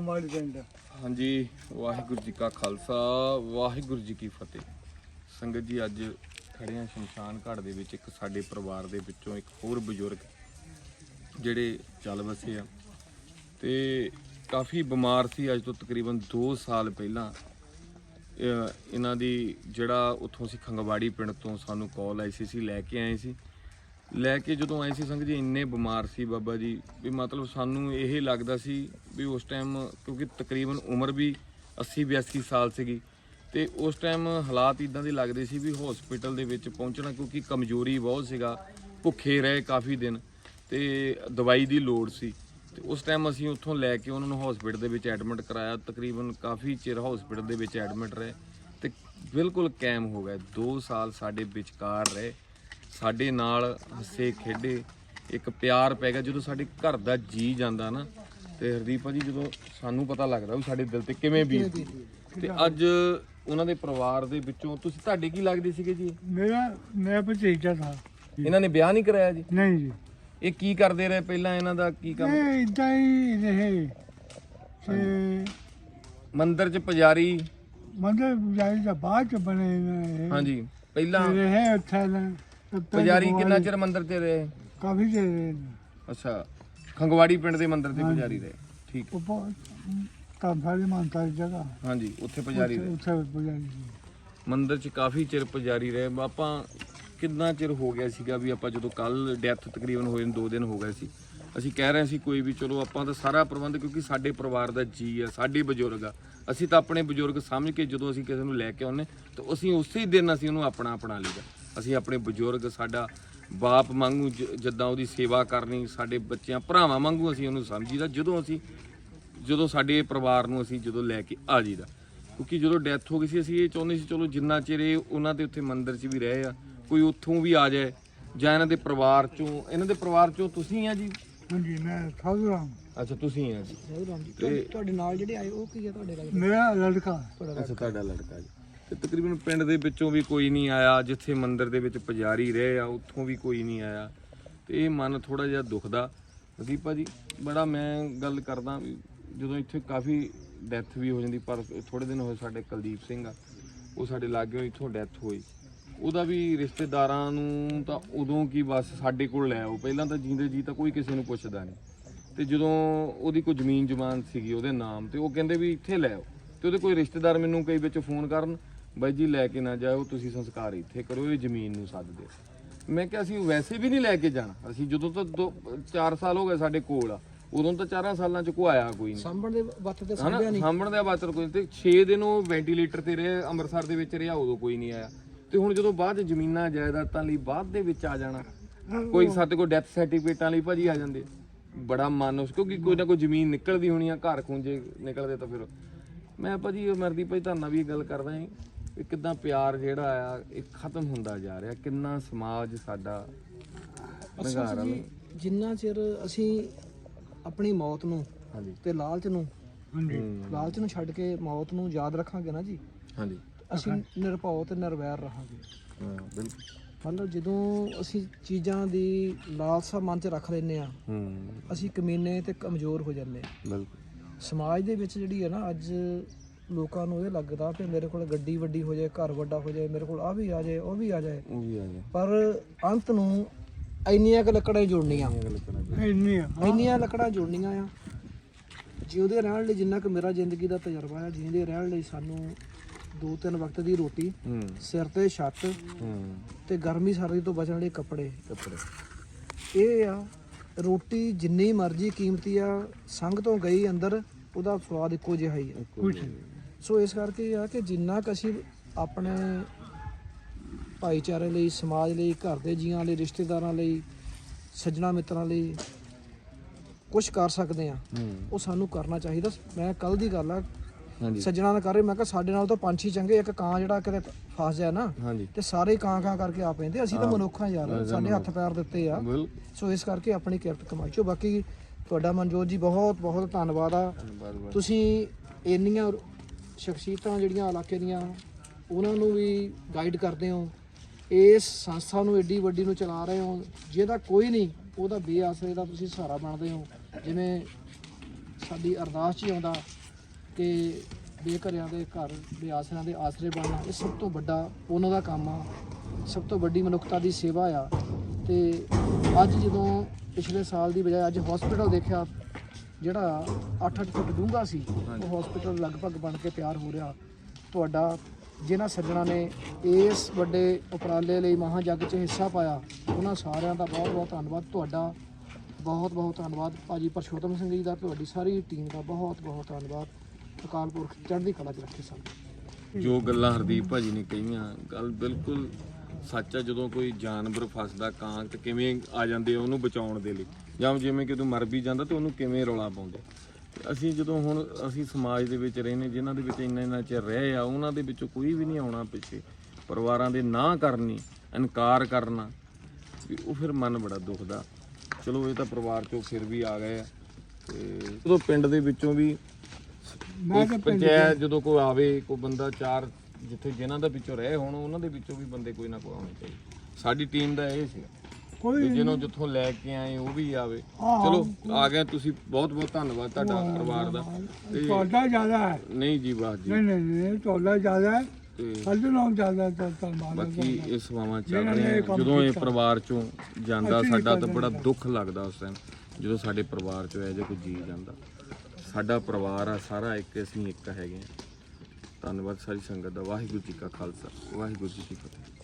ਮਾੜੀ ਪਿੰਡ। ਹਾਂਜੀ, ਵਾਹਿਗੁਰੂ ਜੀ ਕਾ ਖਾਲਸਾ, ਵਾਹਿਗੁਰੂ ਜੀ ਕੀ ਫਤਿਹ। ਸੰਗਤ ਜੀ, ਅੱਜ ਖੜੇ ਹਾਂ ਸ਼ਮਸ਼ਾਨ ਘਾਟ ਦੇ ਵਿੱਚ, ਇੱਕ ਸਾਡੇ ਪਰਿਵਾਰ ਦੇ ਵਿੱਚੋਂ ਇੱਕ ਹੋਰ ਬਜ਼ੁਰਗ ਜਿਹੜੇ ਚੱਲ ਵਸੇ ਆ। ਤੇ ਕਾਫੀ ਬਿਮਾਰ ਸੀ ਅੱਜ ਤੋਂ ਤਕਰੀਬਨ 2 ਸਾਲ ਪਹਿਲਾਂ। ਇਹਨਾਂ ਦੀ ਜਿਹੜਾ ਉੱਥੋਂ ਅਸੀਂ ਖੰਗਵਾੜੀ ਪਿੰਡ ਤੋਂ ਸਾਨੂੰ ਕਾਲ ਆਈ ਸੀ, ਅਸੀਂ ਲੈ ਕੇ ਆਏ ਸੀ। ਲੈ ਕੇ ਜਦੋਂ ਆਏ ਸੀ ਸੰਗਤ ਜੀ, ਇੰਨੇ ਬਿਮਾਰ ਸੀ ਬਾਬਾ ਜੀ, ਵੀ ਮਤਲਬ ਸਾਨੂੰ ਇਹ ਲੱਗਦਾ ਸੀ ਵੀ ਉਸ ਟਾਈਮ ਕਿਉਂਕਿ ਤਕਰੀਬਨ ਉਮਰ ਵੀ 80 82 ਸਾਲ ਸੀਗੀ ਤੇ ਉਸ ਟਾਈਮ ਹਾਲਾਤ ਇਦਾਂ ਦੇ ਲੱਗਦੇ ਸੀ ਵੀ ਹਸਪੀਟਲ ਦੇ ਵਿੱਚ ਪਹੁੰਚਣਾ ਕਿਉਂਕਿ ਕਮਜ਼ੋਰੀ ਬਹੁਤ ਸੀਗਾ, ਭੁੱਖੇ ਰਹੇ ਕਾਫੀ ਦਿਨ ਤੇ ਦਵਾਈ ਦੀ ਲੋੜ ਸੀ। ਤੇ ਉਸ ਟਾਈਮ ਅਸੀਂ ਉੱਥੋਂ ਲੈ ਕੇ ਉਹਨਾਂ ਨੂੰ ਹਸਪੀਟਲ ਦੇ ਵਿੱਚ ਐਡਮਿਟ ਕਰਾਇਆ, ਤਕਰੀਬਨ ਕਾਫੀ ਚਿਰ ਹਸਪੀਟਲ ਦੇ ਵਿੱਚ ਐਡਮਿਟ ਰਹੇ ਤੇ ਬਿਲਕੁਲ ਕਾਇਮ ਹੋ ਗਏ 2 ਸਾਲ ਸਾਡੇ ਵਿਚਕਾਰ ਰਹੇ। ਸਾਡੇ ਨਾਲ ਹੱਸੇ ਖੇਡੇ ਇੱਕ ਪਿਆਰ ਪੈ ਗਿਆ। ਜਦੋਂ ਸਾਡੇ ਘਰ ਦਾ ਜੀ ਜਾਂਦਾ ਨਾ ਤੇ ਹਰਦੀਪ ਭਾਜੀ ਜਦੋਂ ਸਾਨੂੰ ਪਤਾ ਲੱਗਦਾ ਵੀ ਸਾਡੇ ਦਿਲ ਤੇ ਕਿਵੇਂ ਬੀਤਦੀ ਤੇ ਅੱਜ ਉਹਨਾਂ ਦੇ ਪਰਿਵਾਰ ਦੇ ਵਿੱਚੋਂ ਤੁਸੀਂ ਤੁਹਾਡੇ ਕੀ ਲੱਗਦੇ ਸੀਗੇ ਜੀ? ਮੇਰਾ ਮੇਰਾ ਭਤੀਜਾ ਥਾ ਇਹਨਾਂ ਨੇ ਵਿਆਹ ਨਹੀਂ ਕਰਾਇਆ ਜੀ? ਨਹੀਂ ਜੀ। ਇਹ ਕੀ ਕਰਦੇ ਰਹੇ ਪਹਿਲਾਂ ਇਹਨਾਂ ਦਾ ਕੀ ਕੰਮ? ਇਹ ਇਦਾਂ ਹੀ ਰਹੇ। ਤੇ ਮੰਦਿਰ 'ਚ ਪੁਜਾਰੀ। ਮੰਦਰ ਪੁਜਾਰੀ ਦਾ ਬਾਅਦ ਚ ਬਣੇ ਨੇ ਇਹ। ਹਾਂਜੀ ਪਹਿਲਾਂ ਰਹੇ ਉੱਥੇ ਨਾ। ਪੁਜਾਰੀ ਕਿੰਨਾ ਚਿਰ ਮੰਦਿਰ 'ਚ ਰਹੇ? ਕਾਫੀ ਦੇ ਰਹੇ ਨੇ। ਅੱਛਾ ਖੰਗਵਾੜੀ ਪਿੰਡ ਦੇ ਮੰਦਿਰ ਤੇ ਪੁਜਾਰੀ ਰਹੇ। ਠੀਕ। ਉਹ ਤਾਂ ਸਾਰੀ ਮਾਨਤਾ ਦੀ ਜਗ੍ਹਾ। ਹਾਂਜੀ ਉੱਥੇ ਪੁਜਾਰੀ ਰਹੇ। ਉੱਥੇ ਉੱਥੇ ਪੁਜਾਰੀ। ਮੰਦਿਰ 'ਚ ਕਾਫੀ ਚਿਰ ਪੁਜਾਰੀ ਰਹੇ। ਆਪਾਂ ਕਿੰਨਾ ਚਿਰ ਹੋ ਗਿਆ ਸੀਗਾ ਵੀ ਆਪਾਂ ਜਦੋਂ ਕੱਲ ਡੈਥ ਤਕਰੀਬਨ ਹੋਏ ਨੂੰ 2 ਦਿਨ ਹੋ ਗਏ ਸੀ। ਅਸੀਂ ਕਹਿ ਰਹੇ ਸੀ ਕੋਈ ਵੀ ਚਲੋ ਆਪਾਂ ਤਾਂ ਸਾਰਾ ਪ੍ਰਬੰਧ ਕਿਉਂਕਿ ਸਾਡੇ ਪਰਿਵਾਰ ਦਾ ਜੀ ਆ ਸਾਡੇ ਬਜ਼ੁਰਗ ਆ। ਅਸੀਂ ਤਾਂ ਆਪਣੇ ਬਜ਼ੁਰਗ ਸਮਝ ਕੇ ਜਦੋਂ ਅਸੀਂ ਕਿਸੇ ਨੂੰ ਲੈ ਕੇ ਆਉਂਦੇ ਤਾਂ ਅਸੀਂ ਉਸੇ ਦਿਨ ਅਸੀਂ ਉਹਨੂੰ ਆਪਣਾ ਆਪਣਾ ਲਈਦਾ ਅਸੀਂ ਆਪਣੇ ਬਜ਼ੁਰਗ ਸਾਡਾ ਬਾਪ ਵਾਂਗੂ ਜ- ਜਿੱਦਾਂ ਉਹਦੀ ਸੇਵਾ ਕਰਨੀ ਸਾਡੇ ਬੱਚਿਆਂ ਭਰਾਵਾਂ ਵਾਂਗੂ ਅਸੀਂ ਉਹਨੂੰ ਸਮਝੀਦਾ ਜਦੋਂ ਅਸੀਂ ਜਦੋਂ ਸਾਡੇ ਪਰਿਵਾਰ ਨੂੰ ਅਸੀਂ ਜਦੋਂ ਲੈ ਕੇ ਆ ਜੀਦਾ ਕਿਉਂਕਿ ਜਦੋਂ ਡੈਥ ਹੋ ਗਈ ਸੀ ਅਸੀਂ ਇਹ ਚਾਹੁੰਦੇ ਸੀ ਚਲੋ ਜਿੰਨਾ ਚਿਰ ਇਹ ਉਹਨਾਂ ਦੇ ਉੱਥੇ ਮੰਦਿਰ 'ਚ ਵੀ ਰਹੇ ਆ ਕੋਈ ਉੱਥੋਂ ਵੀ ਆ ਜਾਏ ਜਾਂ ਇਹਨਾਂ ਦੇ ਪਰਿਵਾਰ 'ਚੋਂ ਇਹਨਾਂ ਦੇ ਪਰਿਵਾਰ 'ਚੋਂ ਤੁਸੀਂ ਆ ਜੀ? ਹਾਂਜੀ ਮੈਂ ਸਾਧੂ ਰਾਮ। ਅੱਛਾ ਤੁਸੀਂ ਆ ਜੀ। ਰਾਮ ਜੀ ਤੇ ਤੁਹਾਡੇ ਨਾਲ ਜਿਹੜੇ ਆਏ ਉਹ ਕੀ ਹੈ ਤੁਹਾਡੇ ਨਾਲ? ਮੇਰਾ ਲੜਕਾ। ਅੱਛਾ ਤੁਹਾਡਾ ਲੜਕਾ ਜੀ। ਤੇ ਤਕਰੀਬਨ ਪਿੰਡ ਦੇ ਵਿੱਚੋਂ ਵੀ ਕੋਈ ਨਹੀਂ ਆਇਆ, ਜਿੱਥੇ ਮੰਦਿਰ ਦੇ ਵਿੱਚ ਪੁਜਾਰੀ ਰਹੇ ਆ, ਉੱਥੋਂ ਵੀ ਕੋਈ ਨਹੀਂ ਆਇਆ। ਤੇ ਇਹ ਮਨ ਥੋੜਾ ਜਿਹਾ ਦੁਖਦਾ। ਹਦੀਪ ਭਾਜੀ ਬੜਾ ਮੈਂ ਗੱਲ ਕਰਦਾ ਵੀ ਜਦੋਂ ਇੱਥੇ ਕਾਫੀ ਡੈਥ ਵੀ ਹੋ ਜਾਂਦੀ, ਪਰ ਥੋੜੇ ਦਿਨ ਹੋਏ ਸਾਡੇ ਕੁਲਦੀਪ ਸਿੰਘ ਆ, ਉਹ ਸਾਡੇ ਲਾਗੇ ਇੱਥੋਂ ਡੈਥ ਹੋਈ। ਉਹਦਾ ਵੀ ਰਿਸ਼ਤੇਦਾਰਾਂ ਨੂੰ ਤਾਂ ਉਦੋਂ ਕੀ ਬਸ ਸਾਡੇ ਕੋਲ ਲੈ ਆਓ, ਪਹਿਲਾਂ ਤਾਂ ਜੀਂਦੇ ਜੀ ਤਾਂ ਕੋਈ ਕਿਸੇ ਨੂੰ ਪੁੱਛਦਾ ਨਹੀਂ। ਤੇ ਜਦੋਂ ਉਹਦੀ ਕੋਈ ਜ਼ਮੀਨ ਜਮਾਨ ਸੀਗੀ ਉਹਦੇ ਨਾਮ ਤੇ, ਉਹ ਕਹਿੰਦੇ ਵੀ ਇੱਥੇ ਲੈ ਆਓ। ਤੇ ਉਹਦੇ ਕੋਈ ਰਿਸ਼ਤੇਦਾਰ ਮੈਨੂੰ ਕਈ ਵਿੱਚ ਫੋਨ ਕਰਨ ਬਾਈ ਜੀ ਲੈ ਕੇ ਨਾ ਜਾਓ ਤੁਸੀਂ ਸੰਸਕਾਰ ਇੱਥੇ ਕਰੋ ਇਹ ਜ਼ਮੀਨ ਨੂੰ ਸੱਦ ਦਿਓ। ਮੈਂ ਕਿਹਾ ਅਸੀਂ ਵੈਸੇ ਵੀ ਨਹੀਂ ਲੈ ਕੇ ਜਾਣਾ। ਅਸੀਂ ਜਦੋਂ ਤੋਂ 4 ਸਾਲ ਹੋ ਗਏ ਸਾਡੇ ਕੋਲ ਆ ਉਦੋਂ ਤਾਂ 4 ਸਾਲਾਂ ਚ ਕੋਈ ਆਇਆ ਕੋਈ ਨਹੀਂ। ਸਾਂਭਣ ਦੇ ਵੱਤ ਤੇ ਹਨਾ? ਸਾਹਮਣ ਦੇ ਬਾਤਰ ਕੋਈ ਤੇ 6 ਦਿਨ ਉਹ ਵੈਂਟੀਲੇਟਰ ਤੇ ਰਹੇ ਅੰਮ੍ਰਿਤਸਰ ਦੇ ਵਿੱਚ ਰਿਹਾ ਉਦੋਂ ਕੋਈ ਨਹੀਂ ਆਇਆ। ਤੇ ਹੁਣ ਜਦੋਂ ਬਾਅਦ ਚ ਜ਼ਮੀਨਾਂ ਜਾਇਦਾਦਾਂ ਲਈ ਬਾਅਦ ਦੇ ਵਿੱਚ ਆ ਜਾਣਾ ਕੋਈ ਸਾਡੇ ਕੋਲ ਡੈਥ ਸਰਟੀਫਿਕੇਟਾਂ ਲਈ ਭਾਜੀ ਆ ਜਾਂਦੇ। ਬੜਾ ਮਨ ਉਸ ਕਿਉਂਕਿ ਕੋਈ ਨਾ ਕੋਈ ਜ਼ਮੀਨ ਨਿਕਲਦੀ ਹੋਣੀ ਆ ਘਰ ਖੁੰਝੇ ਨਿਕਲਦੇ ਤਾਂ ਫਿਰ। ਮੈਂ ਭਾਜੀ ਮਰਦੀ ਭਾਈ ਤੁਹਾਨੂੰ ਵੀ ਇਹ ਗੱਲ ਕਰਦਾ ਹਾਂ ਕਿ ਕਿਦਾਂ ਪਿਆਰ ਜਿਹੜਾ ਆ ਇਹ ਖਤਮ ਹੁੰਦਾ ਜਾ ਰਿਹਾ? ਕਿੰਨਾ ਸਮਾਜ ਸਾਡਾ ਨਗਾਰਾ ਜੀ ਜਿੰਨਾ ਚਿਰ ਅਸੀਂ ਆਪਣੀ ਮੌਤ ਨੂੰ ਹਾਂਜੀ। ਤੇ ਲਾਲਚ ਨੂੰ ਹਾਂਜੀ। ਲਾਲਚ ਨੂੰ ਛੱਡ ਕੇ ਮੌਤ ਨੂੰ ਯਾਦ ਰੱਖਾਂਗੇ ਨਾ ਜੀ ਹਾਂਜੀ। ਅਸੀਂ ਨਿਰਭਉ ਤੇ ਨਿਰਵੈਰ ਰਹਾਂਗੇ। ਹਾਂ ਬਿਲਕੁਲ। ਮਤਲਬ ਜਦੋਂ ਅਸੀਂ ਚੀਜ਼ਾਂ ਦੀ ਲਾਲਸਾ ਮਨ 'ਚ ਰੱਖ ਲੈਨੇ ਆ ਹੂੰ। ਅਸੀਂ ਕਮੀਨੇ ਤੇ ਕਮਜ਼ੋਰ ਹੋ ਜਾਂਦੇ ਆ ਬਿਲਕੁਲ। ਸਮਾਜ ਦੇ ਵਿੱਚ ਜਿਹੜੀ ਹੈ ਨਾ ਅੱਜ ਲੋਕਾਂ ਨੂੰ ਇਹ ਲੱਗਦਾ ਕਿ ਮੇਰੇ ਕੋਲ ਗੱਡੀ ਵੱਡੀ ਹੋ ਜਾਏ ਘਰ ਵੱਡਾ ਹੋ ਜਾਏ ਮੇਰੇ ਕੋਲ ਆ ਵੀ ਆ ਜਾਏ ਉਹ ਵੀ ਆ ਜਾਏ। ਉਹ ਵੀ ਆ ਗਿਆ ਪਰ ਅੰਤ ਨੂੰ ਇੰਨੀਆਂ ਕੁ ਲੱਕੜਾਂ ਹੀ ਜੁੜਨੀਆਂ। ਇਹ ਗੱਲ ਕਰਾਂ ਇੰਨੀ ਆ ਇੰਨੀਆਂ ਲੱਕੜਾਂ ਜੁੜਨੀਆਂ ਆ। ਜਿਉਦੇ ਰਹਿਣ ਲਈ ਜਿੰਨਾ ਕੁ ਮੇਰਾ ਜ਼ਿੰਦਗੀ ਦਾ ਤਜਰਬਾ ਹੈ ਜਿਉਂਦੇ ਰਹਿਣ ਲਈ ਸਾਨੂੰ ਦੋ ਤਿੰਨ ਵਕਤ ਦੀ ਰੋਟੀ ਹੂੰ। ਸਿਰ ਤੇ ਛੱਤ ਹੂੰ। ਤੇ ਗਰਮੀ ਸਰਦੀ ਤੋਂ ਬਚਣ ਲਈ ਕੱਪੜੇ। ਕੱਪੜੇ। ਇਹ ਆ ਰੋਟੀ ਜਿੰਨੀ ਮਰਜ਼ੀ ਕੀਮਤੀ ਆ ਸੰਗ ਤੋਂ ਗਈ ਅੰਦਰ ਉਹਦਾ ਸਵਾਦ ਇੱਕੋ ਜਿਹਾ ਹੀ ਆ। ਕੁਛ ਸੋ ਇਸ ਕਰਕੇ ਆ ਕਿ ਜਿੰਨਾ ਕੁ ਅਸੀਂ ਆਪਣੇ ਭਾਈਚਾਰੇ ਲਈ ਸਮਾਜ ਲਈ ਘਰ ਦੇ ਜੀਆਂ ਲਈ ਰਿਸ਼ਤੇਦਾਰਾਂ ਲਈ ਸੱਜਣਾ ਮਿੱਤਰਾਂ ਲਈ ਕੁਝ ਕਰ ਸਕਦੇ ਆ ਉਹ ਸਾਨੂੰ ਕਰਨਾ ਚਾਹੀਦਾ। ਮੈਂ ਕੱਲ ਦੀ ਗੱਲ ਆ ਸੱਜਣਾ ਨਾਲ ਕਰ ਰਹੇ ਮੈਂ ਕਿਹਾ ਸਾਡੇ ਨਾਲ ਤਾਂ ਪੰਛੀ ਚੰਗੇ ਇੱਕ ਕਾਂ ਜਿਹੜਾ ਕਿਤੇ ਫਸ ਜਾਏ ਨਾ ਤੇ ਸਾਰੇ ਕਾਂ ਕਾਂ ਕਰਕੇ ਆ ਪੈਂਦੇ ਅਸੀਂ ਤਾਂ ਮਨੁੱਖਾਂ ਯਾਰ ਸਾਡੇ ਹੱਥ ਪੈਰ ਦਿੱਤੇ ਆ। ਸੋ ਇਸ ਕਰਕੇ ਆਪਣੀ ਕਿਰਤ ਕਮਾਈ ਚੋ ਬਾਕੀ ਤੁਹਾਡਾ ਮਨਜੋਤ ਜੀ ਬਹੁਤ ਬਹੁਤ ਧੰਨਵਾਦ ਆ ਤੁਸੀਂ ਇੰਨੀਆਂ ਸ਼ਖਸੀਅਤਾਂ ਜਿਹੜੀਆਂ ਇਲਾਕੇ ਦੀਆਂ, ਉਹਨਾਂ ਨੂੰ ਵੀ ਗਾਈਡ ਕਰਦੇ ਹੋ। ਇਸ ਸੰਸਥਾ ਨੂੰ ਏਡੀ ਵੱਡੀ ਨੂੰ ਚਲਾ ਰਹੇ ਹੋ, ਜਿਹਦਾ ਕੋਈ ਨਹੀਂ, ਉਹਦਾ ਬੇਆਸਰੇ ਦਾ ਤੁਸੀਂ ਸਹਾਰਾ ਬਣਦੇ ਹੋ। ਜਿਵੇਂ ਸਾਡੀ ਅਰਦਾਸ 'ਚ ਹੀ ਆਉਂਦਾ ਕਿ ਬੇਘਰਿਆਂ ਦੇ ਘਰ ਦੇ ਦੇ ਆਸਰੇ ਬਣਨਾ, ਇਹ ਸਭ ਤੋਂ ਵੱਡਾ ਉਹਨਾਂ ਦਾ ਕੰਮ ਆ। ਸਭ ਤੋਂ ਵੱਡੀ ਮਨੁੱਖਤਾ ਦੀ ਸੇਵਾ ਆ। ਤੇ ਅੱਜ ਜਦੋਂ ਪਿਛਲੇ ਸਾਲ ਦੀ ਬਜਾਏ ਅੱਜ ਹਸਪੀਟਲ ਦੇਖਿਆ ਜਿਹੜਾ 8-8 ਫੁੱਟ ਡੂੰਘਾ ਸੀ ਉਹ ਹਸਪੀਟਲ ਲਗਭਗ ਬਣ ਕੇ ਤਿਆਰ ਹੋ ਰਿਹਾ। ਤੁਹਾਡਾ ਜਿਨ੍ਹਾਂ ਸੱਜਣਾ ਨੇ ਇਸ ਵੱਡੇ ਉਪਰਾਲੇ ਲਈ ਮਹਾਂ ਜੱਗ 'ਚ ਹਿੱਸਾ ਪਾਇਆ ਉਹਨਾਂ ਸਾਰਿਆਂ ਦਾ ਬਹੁਤ ਬਹੁਤ ਧੰਨਵਾਦ। ਤੁਹਾਡਾ ਬਹੁਤ ਬਹੁਤ ਧੰਨਵਾਦ। ਭਾਜੀ ਪਰਸ਼ੋਤਮ ਸਿੰਘ ਜੀ ਦਾ ਤੁਹਾਡੀ ਸਾਰੀ ਟੀਮ ਦਾ ਬਹੁਤ ਬਹੁਤ ਧੰਨਵਾਦ। ਅਕਾਲ ਪੁਰਖ ਚੜ੍ਹਦੀ ਕਲਾ 'ਚ ਰੱਖੇ ਸਾਨੂੰ। ਜੋ ਗੱਲਾਂ ਹਰਦੀਪ ਭਾਜੀ ਨੇ ਕਹੀਆਂ ਗੱਲ ਬਿਲਕੁਲ ਸੱਚ ਆ। ਜਦੋਂ ਕੋਈ ਜਾਨਵਰ ਫਸਦਾ ਕਾਂ ਤੇ ਕਿਵੇਂ ਆ ਜਾਂਦੇ ਆ ਉਹਨੂੰ ਬਚਾਉਣ ਦੇ ਲਈ। ਜਾਂ ਜਿਵੇਂ ਕਿ ਤੂੰ ਮਰ ਵੀ ਜਾਂਦਾ ਤੇ ਉਹਨੂੰ ਕਿਵੇਂ ਰੌਲਾ ਪਾਉਂਦੇ? ਅਸੀਂ ਜਦੋਂ ਹੁਣ ਅਸੀਂ ਸਮਾਜ ਦੇ ਵਿੱਚ ਰਹਿੰਦੇ ਜਿਨ੍ਹਾਂ ਦੇ ਵਿੱਚ ਇੰਨਾ ਇੰਨਾ ਚਿਰ ਰਹੇ ਆ ਉਹਨਾਂ ਦੇ ਵਿੱਚੋਂ ਕੋਈ ਵੀ ਨਹੀਂ ਆਉਣਾ ਪਿੱਛੇ। ਪਰਿਵਾਰਾਂ ਦੇ ਨਾ ਕਰਨੀ ਇਨਕਾਰ ਕਰਨਾ ਵੀ ਉਹ ਫਿਰ ਮਨ ਬੜਾ ਦੁਖਦਾ। ਚਲੋ ਇਹ ਤਾਂ ਪਰਿਵਾਰ ਚੋਂ ਫਿਰ ਵੀ ਆ ਗਏ ਆ। ਤੇ ਉਦੋਂ ਪਿੰਡ ਦੇ ਵਿੱਚੋਂ ਵੀ ਮੈਂ ਪੰਚਾਇਤ ਜਦੋਂ ਕੋਈ ਆਵੇ ਕੋਈ ਬੰਦਾ ਚਾਰ ਜਿੱਥੇ ਜਿਨ੍ਹਾਂ ਦਾ ਵਿੱਚੋਂ ਰਹੇ ਹੋਣ ਉਹਨਾਂ ਦੇ ਵਿੱਚੋਂ ਵੀ ਬੰਦੇ ਕੋਈ ਨਾ ਕੋਈ ਆਉਣੇ ਚਾਹੀਦੇ। ਸਾਡੀ ਟੀਮ ਦਾ ਇਹ ਸੀ ਕੋਈ ਜਿਹਨੂੰ ਜਿੱਥੋਂ ਲੈ ਕੇ ਆਏ ਉਹ ਵੀ ਆਵੇ। ਚਲੋ ਆ ਗਏ ਤੁਸੀਂ ਬਹੁਤ ਬਹੁਤ ਧੰਨਵਾਦ ਤੁਹਾਡਾ ਪਰਿਵਾਰ ਦਾ। ਤੁਹਾਡਾ ਜ਼ਿਆਦਾ ਹੈ। ਨਹੀਂ ਜੀ ਬਾਤ ਜੀ। ਨਹੀਂ ਨਹੀਂ ਨਹੀਂ ਤੁਹਾਡਾ ਜ਼ਿਆਦਾ ਹੈ। ਸਾਡੇ ਨਾਲੋਂ ਜ਼ਿਆਦਾ ਧੰਨਵਾਦ ਬਾਕੀ ਇਹ ਸੇਵਾਵਾਂ ਚੱਲ ਰਹੀਆਂ ਜਦੋਂ ਇਹ। ਪਰਿਵਾਰ ਚੋਂ ਜਾਂਦਾ ਸਾਡਾ ਤਾਂ ਬੜਾ। ਦੁੱਖ ਲੱਗਦਾ ਉਸ ਟਾਈਮ ਜਦੋਂ ਸਾਡੇ ਪਰਿਵਾਰ ਚੋਂ ਇਹ ਜਿਹਾ ਕੋਈ ਜੀ ਜਾਂਦਾ। ਸਾਡਾ ਪਰਿਵਾਰ ਆ ਸਾਰਾ ਇੱਕ ਅਸੀਂ ਇੱਕ ਹੈਗੇ ਹਾਂ। ਧੰਨਵਾਦ ਸਾਰੀ ਸੰਗਤ ਦਾ। ਵਾਹਿਗੁਰੂ ਜੀ ਕਾ ਖਾਲਸਾ ਵਾਹਿਗੁਰੂ ਜੀ ਕੀ ਫਤਿਹ।